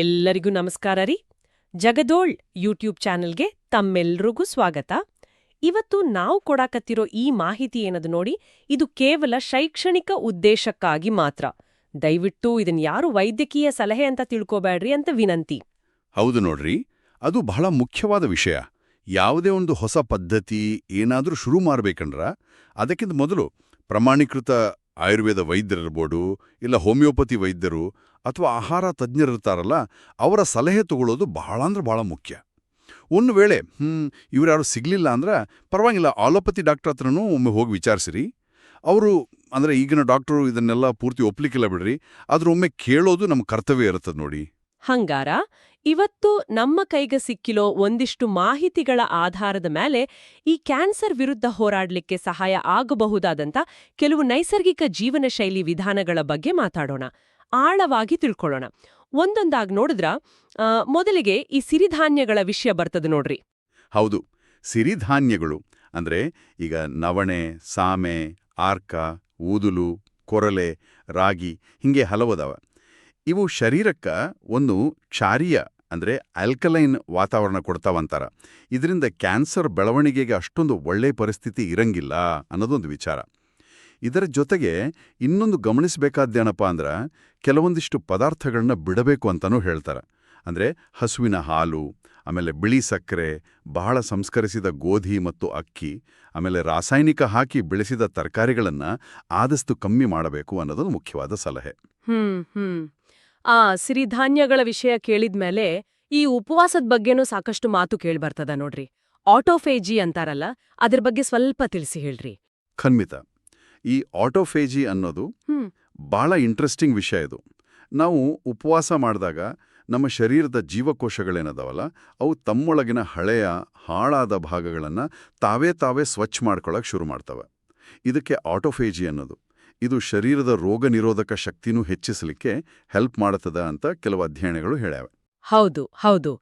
ಎಲ್ಲರಿಗೂ ನಮಸ್ಕಾರ ರೀ. ಜಗದೋಳ್ ಯೂಟ್ಯೂಬ್ ಚಾನೆಲ್ಗೆ ತಮ್ಮೆಲ್ರಿಗೂ ಸ್ವಾಗತ. ಇವತ್ತು ನಾವು ಕೊಡಾಕತ್ತಿರೋ ಈ ಮಾಹಿತಿ ಏನದು ನೋಡಿ, ಇದು ಕೇವಲ ಶೈಕ್ಷಣಿಕ ಉದ್ದೇಶಕ್ಕಾಗಿ ಮಾತ್ರ. ದಯವಿಟ್ಟು ಇದನ್ ಯಾರು ವೈದ್ಯಕೀಯ ಸಲಹೆ ಅಂತ ತಿಳ್ಕೋಬೇಡ್ರಿ ಅಂತ ವಿನಂತಿ. ಹೌದು ನೋಡ್ರಿ, ಅದು ಬಹಳ ಮುಖ್ಯವಾದ ವಿಷಯ. ಯಾವುದೇ ಒಂದು ಹೊಸ ಪದ್ಧತಿ ಏನಾದರೂ ಶುರು ಮಾಡಬೇಕಂದ್ರ ಅದಕ್ಕಿಂತ ಮೊದಲು ಪ್ರಮಾಣೀಕೃತ ಆಯುರ್ವೇದ ವೈದ್ಯರಿರ್ಬೋದು ಇಲ್ಲ ಹೋಮಿಯೋಪತಿ ವೈದ್ಯರು ಅಥವಾ ಆಹಾರ ತಜ್ಞರಿರ್ತಾರಲ್ಲ, ಅವರ ಸಲಹೆ ತಗೊಳ್ಳೋದು ಬಹಳ ಅಂದ್ರೆ ಬಹಳ ಮುಖ್ಯ. ಒಂದು ವೇಳೆ ಹ್ಞೂ ಇವ್ರು ಯಾರು ಸಿಗ್ಲಿಲ್ಲ ಅಂದ್ರೆ ಪರವಾಗಿಲ್ಲ ಆಲೋಪತಿ ಡಾಕ್ಟರ್ ಹತ್ರನೂ ಒಮ್ಮೆ ಹೋಗಿ ವಿಚಾರಿಸಿರಿ. ಅವರು ಅಂದರೆ ಈಗಿನ ಡಾಕ್ಟರು ಇದನ್ನೆಲ್ಲ ಪೂರ್ತಿ ಒಪ್ಲಿಕ್ಕಿಲ್ಲ ಬಿಡ್ರಿ ಆದ್ರೂ ಒಮ್ಮೆ ಕೇಳೋದು ನಮ್ಮ ಕರ್ತವ್ಯ ಇರುತ್ತದೆ ನೋಡಿ. ಹಂಗಾರ? ಇವತ್ತು ನಮ್ಮ ಕೈಗೆ ಸಿಕ್ಕಿಲೋ ಒಂದಿಷ್ಟು ಮಾಹಿತಿಗಳ ಆಧಾರದ ಮೇಲೆ ಈ ಕ್ಯಾನ್ಸರ್ ವಿರುದ್ಧ ಹೋರಾಡಲಿಕ್ಕೆ ಸಹಾಯ ಆಗಬಹುದಾದಂತ ಕೆಲವು ನೈಸರ್ಗಿಕ ಜೀವನ ಶೈಲಿ ವಿಧಾನಗಳ ಬಗ್ಗೆ ಮಾತಾಡೋಣ. ಆಳವಾಗಿ ತಿಳ್ಕೊಳ್ಳೋಣ. ಒಂದೊಂದಾಗಿ ನೋಡಿದ್ರ ಮೊದಲಿಗೆ ಈ ಸಿರಿಧಾನ್ಯಗಳ ವಿಷಯ ಬರ್ತದೆ ನೋಡ್ರಿ. ಹೌದು. ಸಿರಿಧಾನ್ಯಗಳು ಅಂದ್ರೆ ಈಗ ನವಣೆ, ಸಾಮೆ, ಆರ್ಕ, ಊದುಲು, ಕೊರಲೆ, ರಾಗಿ ಹಿಂಗೆ ಹಲವದವ ಇವು ಶರೀರಕ್ಕ ಒಂದು ಕ್ಷಾರೀಯ ಅಂದ್ರೆ ಆಲ್ಕಲೈನ್ ವಾತಾವರಣ ಕೊಡ್ತಾವಂತಾರ ಇದರಿಂದ ಕ್ಯಾನ್ಸರ್ ಬೆಳವಣಿಗೆಗೆ ಅಷ್ಟೊಂದು ಒಳ್ಳೆ ಪರಿಸ್ಥಿತಿ ಇರಂಗಿಲ್ಲ ಅನ್ನೋದೊಂದು ವಿಚಾರ. ಇದರ ಜೊತೆಗೆ ಇನ್ನೊಂದು ಗಮನಿಸಬೇಕಾದ್ದೇನಪ್ಪ ಅಂದ್ರೆ ಕೆಲವೊಂದಿಷ್ಟು ಪದಾರ್ಥಗಳನ್ನ ಬಿಡಬೇಕು ಅಂತಲೂ ಹೇಳ್ತಾರೆ. ಅಂದ್ರೆ ಹಸುವಿನ ಹಾಲು, ಆಮೇಲೆ ಬಿಳಿ ಸಕ್ಕರೆ, ಬಹಳ ಸಂಸ್ಕರಿಸಿದ ಗೋಧಿ ಮತ್ತು ಅಕ್ಕಿ, ಆಮೇಲೆ ರಾಸಾಯನಿಕ ಹಾಕಿ ಬೆಳೆಸಿದ ತರಕಾರಿಗಳನ್ನು ಆದಷ್ಟು ಕಮ್ಮಿ ಮಾಡಬೇಕು ಅನ್ನೋದೊಂದು ಮುಖ್ಯವಾದ ಸಲಹೆ. ಆ ಸಿರಿಧಾನ್ಯಗಳ ವಿಷಯ ಕೇಳಿದ್ಮೇಲೆ ಈ ಉಪವಾಸದ ಬಗ್ಗೆನೂ ಸಾಕಷ್ಟು ಮಾತು ಕೇಳ್ಬರ್ತದ ನೋಡ್ರಿ. ಆಟೋಫೇಜಿ ಅಂತಾರಲ್ಲ ಅದ್ರ ಬಗ್ಗೆ ಸ್ವಲ್ಪ ತಿಳಿಸಿ ಹೇಳ್ರಿ. ಖಂಡಿತ ಈ ಆಟೋಫೇಜಿ ಅನ್ನೋದು ಬಹಳ ಇಂಟ್ರೆಸ್ಟಿಂಗ್ ವಿಷಯ ಇದು. ನಾವು ಉಪವಾಸ ಮಾಡಿದಾಗ ನಮ್ಮ ಶರೀರದ ಜೀವಕೋಶಗಳೇನದವಲ್ಲ ಅವು ತಮ್ಮೊಳಗಿನ ಹಳೆಯ ಹಾಳಾದ ಭಾಗಗಳನ್ನು ತಾವೇ ತಾವೇ ಸ್ವಚ್ಛ ಮಾಡ್ಕೊಳ್ಳೋಕೆ ಶುರು ಮಾಡ್ತವೆ. ಇದಕ್ಕೆ ಆಟೋಫೇಜಿ ಅನ್ನೋದು. ಇದು ಶರೀರದ ರೋಗ ನಿರೋಧಕ ಶಕ್ತಿನೂ ಹೆಚ್ಚಿಸಲಿಕ್ಕೆ ಹೆಲ್ಪ್ ಮಾಡುತ್ತದ ಅಂತ ಕೆಲವು ಅಧ್ಯಯನಗಳು ಹೇಳ್ಯಾವೆ. ಹೌದು ಹೌದು.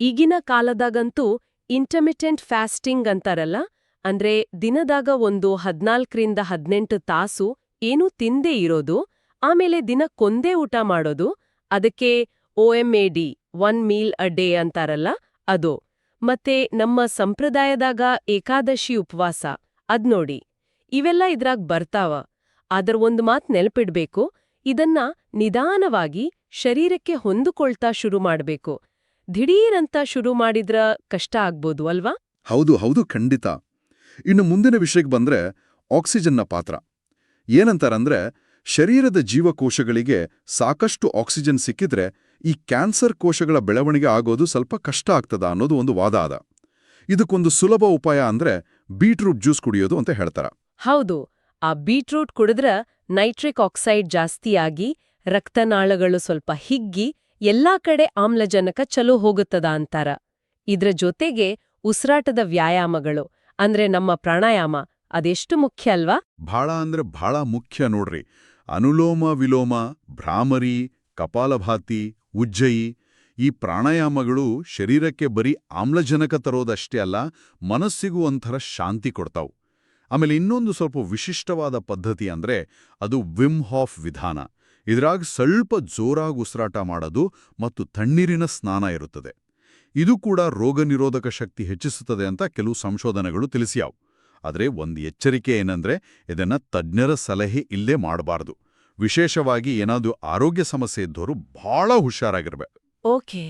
ಈಗಿನ ಕಾಲದಾಗಂತೂ ಇಂಟರ್ಮಿಟೆಂಟ್ ಫ್ಯಾಸ್ಟಿಂಗ್ ಅಂತಾರಲ್ಲ? ಅಂದ್ರೆ ದಿನದಾಗ ಒಂದು ಹದ್ನಾಲ್ಕರಿಂದ ಹದಿನೆಂಟು ತಾಸು ಏನೂ ತಿಂದೇ ಇರೋದು, ಆಮೇಲೆ ದಿನಕ್ಕೊಂದೇ ಊಟ ಮಾಡೋದು, ಅದಕ್ಕೆ the one meal a day ಅಂತಾರಲ್ಲ ಅದು. ಮತ್ತೆ ನಮ್ಮ ಸಂಪ್ರದಾಯದಾಗ ಏಕಾದಶಿ ಉಪವಾಸ, ಅದ್ನೋಡಿ. ಇವೆಲ್ಲ ಇದ್ರಾಗ್ ಬರ್ತಾವ. ಅದರ ಒಂದು ಮಾತ್ ನೆನಪಿಡ್ಬೇಕು ಇದನ್ನ ನಿಧಾನವಾಗಿ ಶರೀರಕ್ಕೆ ಹೊಂದಿಕೊಳ್ತಾ ಶುರು ಮಾಡಬೇಕು. ದಿಢೀರಂತ ಶುರು ಮಾಡಿದ್ರ ಕಷ್ಟ ಆಗ್ಬೋದು ಅಲ್ವಾ? ಹೌದು ಹೌದು ಖಂಡಿತ. ಇನ್ನು ಮುಂದಿನ ವಿಷಯಕ್ಕೆ ಬಂದ್ರೆ ಆಕ್ಸಿಜನ್ನ ಪಾತ್ರ. ಏನಂತಾರಂದ್ರೆ ಶರೀರದ ಜೀವಕೋಶಗಳಿಗೆ ಸಾಕಷ್ಟು ಆಕ್ಸಿಜನ್ ಸಿಕ್ಕಿದ್ರೆ ಈ ಕ್ಯಾನ್ಸರ್ ಕೋಶಗಳ ಬೆಳವಣಿಗೆ ಆಗೋದು ಸ್ವಲ್ಪ ಕಷ್ಟ ಆಗ್ತದ ಅನ್ನೋದು ಒಂದು ವಾದ ಅದ. ಇದಕ್ಕೊಂದು ಸುಲಭ ಉಪಾಯ ಅಂದ್ರೆ ಬೀಟ್ರೂಟ್ ಜ್ಯೂಸ್ ಕುಡಿಯೋದು ಅಂತ ಹೇಳ್ತಾರ. ಹೌದು. ಆ ಬೀಟ್ರೂಟ್ ಕುಡಿದ್ರ ನೈಟ್ರಿಕ್ ಆಕ್ಸೈಡ್ ಜಾಸ್ತಿಯಾಗಿ ರಕ್ತನಾಳಗಳು ಸ್ವಲ್ಪ ಹಿಗ್ಗಿ ಎಲ್ಲಾ ಕಡೆ ಆಮ್ಲಜನಕ ಚಲೋ ಹೋಗುತ್ತದ ಅಂತಾರ. ಇದ್ರ ಜೊತೆಗೆ ಉಸಿರಾಟದ ವ್ಯಾಯಾಮಗಳು, ಅಂದ್ರೆ ನಮ್ಮ ಪ್ರಾಣಾಯಾಮ, ಅದೆಷ್ಟು ಮುಖ್ಯ ಅಲ್ವಾ? ಬಹಳ ಅಂದ್ರೆ ಬಹಳ ಮುಖ್ಯ ನೋಡ್ರಿ. ಅನುಲೋಮ ವಿಲೋಮ, ಭ್ರಾಮರಿ, ಕಪಾಲಭಾತಿ, ಉಜ್ಜಯಿ ಈ ಪ್ರಾಣಾಯಾಮಗಳು ಶರೀರಕ್ಕೆ ಬರೀ ಆಮ್ಲಜನಕ ತರೋದಷ್ಟೇ ಅಲ್ಲ, ಮನಸ್ಸಿಗೂ ಒಂಥರ ಶಾಂತಿ ಕೊಡ್ತಾವು. ಆಮೇಲೆ ಇನ್ನೊಂದು ಸ್ವಲ್ಪ ವಿಶಿಷ್ಟವಾದ ಪದ್ಧತಿ ಅಂದ್ರೆ ಅದು ವಿಮ್ ಹಾಫ್ ವಿಧಾನ. ಇದರಾಗ ಸ್ವಲ್ಪ ಜೋರಾಗಿ ಉಸಿರಾಟ ಮಾಡೋದು ಮತ್ತು ತಣ್ಣೀರಿನ ಸ್ನಾನ ಇರುತ್ತದೆ. ಇದು ಕೂಡ ರೋಗ ನಿರೋಧಕ ಶಕ್ತಿ ಹೆಚ್ಚಿಸುತ್ತದೆ ಅಂತ ಕೆಲವು ಸಂಶೋಧನೆಗಳು ತಿಳಿಸ್ಯಾವು. ಆದರೆ ಒಂದು ಎಚ್ಚರಿಕೆ ಏನಂದ್ರೆ ಇದನ್ನ ತಜ್ಞರ ಸಲಹೆ ಇಲ್ಲೇ ಮಾಡಬಾರ್ದು. ವಿಶೇಷವಾಗಿ ಏನಾದರೂ ಆರೋಗ್ಯ ಸಮಸ್ಯೆ ಇದ್ದವರು ಬಹಳ ಹುಷಾರಾಗಿರಬೇಕು ಓಕೆ.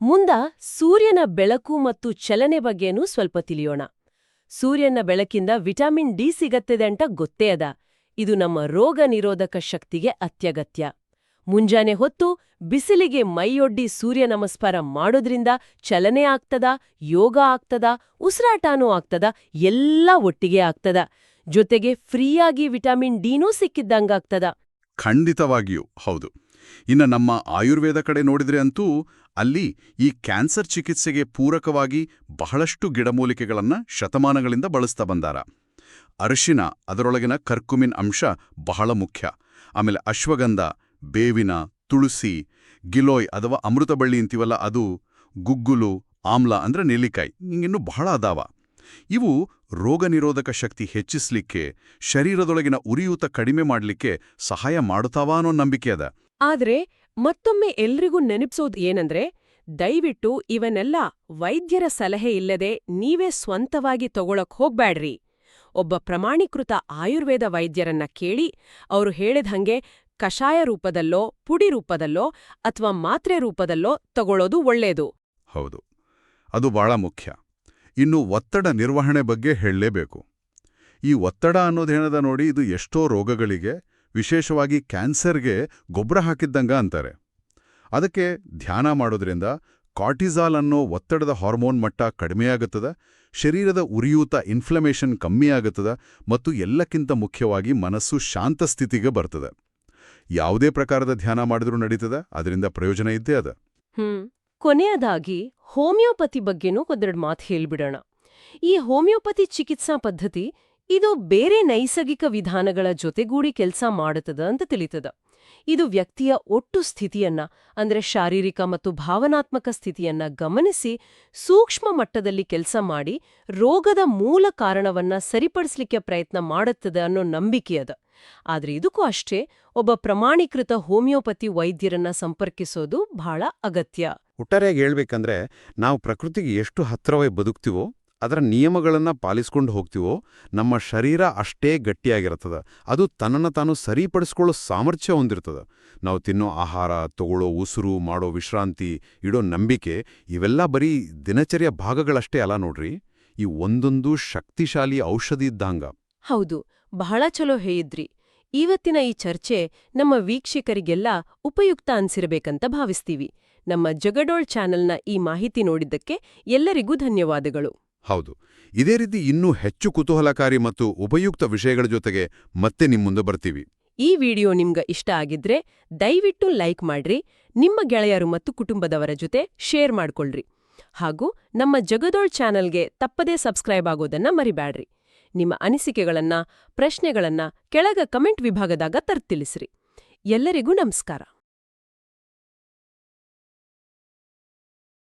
ಮುಂದ ಸೂರ್ಯನ ಬೆಳಕು ಮತ್ತು ಚಲನೆ ಬಗ್ಗೆನೂ ಸ್ವಲ್ಪ ತಿಳಿಯೋಣ. ಸೂರ್ಯನ ಬೆಳಕಿಂದ ವಿಟಮಿನ್ ಡಿ ಸಿಗತ್ತದೆ ಅಂತ ಗೊತ್ತೇ ಅದ. ಇದು ನಮ್ಮ ರೋಗ ನಿರೋಧಕ ಶಕ್ತಿಗೆ ಅತ್ಯಗತ್ಯ. ಮುಂಜಾನೆ ಹೊತ್ತು ಬಿಸಿಲಿಗೆ ಮೈಯೊಡ್ಡಿ ಸೂರ್ಯ ನಮಸ್ಕಾರ ಮಾಡೋದ್ರಿಂದ ಚಲನೆ ಆಗ್ತದ, ಯೋಗ ಆಗ್ತದ, ಉಸಿರಾಟನೂ ಆಗ್ತದ, ಎಲ್ಲ ಒಟ್ಟಿಗೆ ಆಗ್ತದ. ಜೊತೆಗೆ ಫ್ರೀಯಾಗಿ ವಿಟಮಿನ್ ಡಿನೂ ಸಿಕ್ಕಿದ್ದಂಗಾಗ್ತದ. ಖಂಡಿತವಾಗಿಯೂ, ಹೌದು. ಇನ್ನು ನಮ್ಮ ಆಯುರ್ವೇದ ಕಡೆ ನೋಡಿದ್ರೆ ಅಂತೂ ಅಲ್ಲಿ ಈ ಕ್ಯಾನ್ಸರ್ ಚಿಕಿತ್ಸೆಗೆ ಪೂರಕವಾಗಿ ಬಹಳಷ್ಟು ಗಿಡಮೂಲಿಕೆಗಳನ್ನು ಶತಮಾನಗಳಿಂದ ಬಳಸ್ತಾ ಬಂದಾರ. ಅರಿಶಿನ ಅದರೊಳಗಿನ ಕರ್ಕುಮಿನ್ ಅಂಶ ಬಹಳ ಮುಖ್ಯ. ಆಮೇಲೆ ಅಶ್ವಗಂಧ, ಬೇವಿನ, ತುಳಸಿ, ಗಿಲೋಯ್ ಅಥವಾ ಅಮೃತಬಳ್ಳಿ ಅಂತೀವಲ್ಲ ಅದು ಗುಗ್ಗುಲು, ಆಮ್ಲ ಅಂದ್ರೆ ನೆಲ್ಲಿಕಾಯಿ ಹಿಂಗಿನ್ನೂ ಬಹಳ ಅದಾವ. ಇವು ರೋಗ ನಿರೋಧಕ ಶಕ್ತಿ ಹೆಚ್ಚಿಸ್ಲಿಕ್ಕೆ ಶರೀರದೊಳಗಿನ ಉರಿಯೂತ ಕಡಿಮೆ ಮಾಡಲಿಕ್ಕೆ ಸಹಾಯ ಮಾಡುತ್ತಾವ ಅನ್ನೋ ನಂಬಿಕೆ ಅದ. ಆದ್ರೆ ಮತ್ತೊಮ್ಮೆ ಎಲ್ರಿಗೂ ನೆನಪಿಸೋದು ಏನಂದ್ರೆ, ದಯವಿಟ್ಟು ಇವನ್ನೆಲ್ಲ ವೈದ್ಯರ ಸಲಹೆ ಇಲ್ಲದೆ ನೀವೇ ಸ್ವಂತವಾಗಿ ತಗೊಳಕ್ ಹೋಗ್ಬ್ಯಾಡ್ರಿ. ಒಬ್ಬ ಪ್ರಮಾಣೀಕೃತ ಆಯುರ್ವೇದ ವೈದ್ಯರನ್ನ ಕೇಳಿ ಅವರು ಹೇಳಿದ ಹಂಗೆ ಕಷಾಯ ರೂಪದಲ್ಲೋ, ಪುಡಿ ರೂಪದಲ್ಲೋ ಅಥವಾ ಮಾತ್ರೆ ರೂಪದಲ್ಲೋ ತಗೊಳ್ಳೋದು ಒಳ್ಳೇದು. ಹೌದು. ಅದು ಬಹಳ ಮುಖ್ಯ. ಇನ್ನು ಒತ್ತಡ ನಿರ್ವಹಣೆ ಬಗ್ಗೆ ಹೇಳಲೇಬೇಕು. ಈ ಒತ್ತಡ ಅನ್ನೋದೇನದ ನೋಡಿ, ಇದು ಎಷ್ಟೋ ರೋಗಗಳಿಗೆ ವಿಶೇಷವಾಗಿ ಕ್ಯಾನ್ಸರ್ಗೆ ಗೊಬ್ಬರ ಹಾಕಿದ್ದಂಗ ಅಂತಾರೆ. ಅದಕ್ಕೆ ಧ್ಯಾನ ಮಾಡೋದ್ರಿಂದ ಕಾರ್ಟಿಸಾಲ್ ಅನ್ನೋ ಒತ್ತಡದ ಹಾರ್ಮೋನ್ ಮಟ್ಟ ಕಡಿಮೆಯಾಗುತ್ತದೆ, ಶರೀರದ ಉರಿಯೂತ ಇನ್ಫ್ಲಮೇಷನ್ ಕಮ್ಮಿಯಾಗುತ್ತದೆ ಮತ್ತು ಎಲ್ಲಕ್ಕಿಂತ ಮುಖ್ಯವಾಗಿ ಮನಸ್ಸು ಶಾಂತ ಸ್ಥಿತಿಗೆ ಬರ್ತದೆ. ಯಾವುದೇ ಪ್ರಕಾರದ ಧ್ಯಾನ ಮಾಡಿದ್ರೂ ನಡೀತದೆ, ಅದರಿಂದ ಪ್ರಯೋಜನ ಇದ್ದೇ ಅದ. ಹ್ಮ್, ಕೊನೆಯದಾಗಿ ಹೋಮಿಯೋಪತಿ ಬಗ್ಗೆನೂ ಒಂದೆರಡು ಮಾತು ಹೇಳ್ಬಿಡೋಣ. ಈ ಹೋಮಿಯೋಪತಿ ಚಿಕಿತ್ಸಾ ಪದ್ಧತಿ ಇದು ಬೇರೆ ನೈಸರ್ಗಿಕ ವಿಧಾನಗಳ ಜೊತೆಗೂಡಿ ಕೆಲಸ ಮಾಡುತ್ತದೆ ಅಂತ ತಿಳಿತದ. ಇದು ವ್ಯಕ್ತಿಯ ಒಟ್ಟು ಸ್ಥಿತಿಯನ್ನ, ಅಂದ್ರೆ ಶಾರೀರಿಕ ಮತ್ತು ಭಾವನಾತ್ಮಕ ಸ್ಥಿತಿಯನ್ನ ಗಮನಿಸಿ ಸೂಕ್ಷ್ಮ ಮಟ್ಟದಲ್ಲಿ ಕೆಲಸ ಮಾಡಿ ರೋಗದ ಮೂಲ ಕಾರಣವನ್ನ ಸರಿಪಡಿಸಲಿಕ್ಕೆ ಪ್ರಯತ್ನ ಮಾಡುತ್ತದೆ ಅನ್ನೋ ನಂಬಿಕೆ ಅದ. ಆದ್ರೆ ಇದಕ್ಕೂ ಅಷ್ಟೇ, ಒಬ್ಬ ಪ್ರಮಾಣೀಕೃತ ಹೋಮಿಯೋಪತಿ ವೈದ್ಯರನ್ನ ಸಂಪರ್ಕಿಸೋದು ಬಹಳ ಅಗತ್ಯ. ಒಟ್ಟಾರೆಯಾಗಿ ಹೇಳಬೇಕಂದ್ರೆ, ನಾವು ಪ್ರಕೃತಿಗೆ ಎಷ್ಟು ಹತ್ರವೇ ಬದುಕ್ತೀವೋ ಅದರ ನಿಯಮಗಳನ್ನು ಪಾಲಿಸ್ಕೊಂಡು ಹೋಗ್ತೀವೋ, ನಮ್ಮ ಶರೀರ ಅಷ್ಟೇ ಗಟ್ಟಿಯಾಗಿರ್ತದೆ ಅದು ತನ್ನನ್ನು ತಾನು ಸರಿಪಡಿಸ್ಕೊಳ್ಳೋ ಸಾಮರ್ಥ್ಯ ಹೊಂದಿರ್ತದೆ. ನಾವು ತಿನ್ನೋ ಆಹಾರ, ತಗೊಳ್ಳೋ ಉಸಿರು, ಮಾಡೋ ವಿಶ್ರಾಂತಿ, ಇಡೋ ನಂಬಿಕೆ, ಇವೆಲ್ಲ ಬರೀ ದಿನಚರಿಯ ಭಾಗಗಳಷ್ಟೇ ಅಲ್ಲ ನೋಡ್ರಿ. ಈ ಒಂದೊಂದು ಶಕ್ತಿಶಾಲಿ ಔಷಧಿ ಇದ್ದಂಗ. ಹೌದು, ಬಹಳ ಚಲೋ ಹೇಳಿದ್ರಿ. ಇವತ್ತಿನ ಈ ಚರ್ಚೆ ನಮ್ಮ ವೀಕ್ಷಕರಿಗೆಲ್ಲ ಉಪಯುಕ್ತ ಅನ್ಸಿರಬೇಕಂತ ಭಾವಿಸ್ತೀವಿ. ನಮ್ಮ ಜಗಡೋಳ್ ಚಾನೆಲ್ನ ಈ ಮಾಹಿತಿ ನೋಡಿದ್ದಕ್ಕೆ ಎಲ್ಲರಿಗೂ ಧನ್ಯವಾದಗಳು. ಹೌದು. ಇದೇ ರೀತಿ ಇನ್ನೂ ಹೆಚ್ಚು ಕುತೂಹಲಕಾರಿ ಮತ್ತು ಉಪಯುಕ್ತ ವಿಷಯಗಳ ಜೊತೆಗೆ ಮತ್ತೆ ನಿಮ್ಮ ಮುಂದೆ ಬರ್ತೀವಿ. ಈ ವಿಡಿಯೋ ನಿಮ್ಗೆ ಇಷ್ಟ ಆಗಿದ್ರೆ ದಯವಿಟ್ಟು ಲೈಕ್ ಮಾಡ್ರಿ, ನಿಮ್ಮ ಗೆಳೆಯರು ಮತ್ತು ಕುಟುಂಬದವರ ಜೊತೆ ಶೇರ್ ಮಾಡ್ಕೊಳ್ರಿ. ಹಾಗೂ ನಮ್ಮ ಜಗದೋಳ್ ಚಾನೆಲ್ಗೆ ತಪ್ಪದೇ ಸಬ್ಸ್ಕ್ರೈಬ್ ಆಗೋದನ್ನ ಮರಿಬ್ಯಾಡ್ರಿ. ನಿಮ್ಮ ಅನಿಸಿಕೆಗಳನ್ನ, ಪ್ರಶ್ನೆಗಳನ್ನ ಕೆಳಗ ಕಮೆಂಟ್ ವಿಭಾಗದಾಗ ತರ್ತಿಳಿಸ್ರಿ ಎಲ್ಲರಿಗೂ ನಮಸ್ಕಾರ.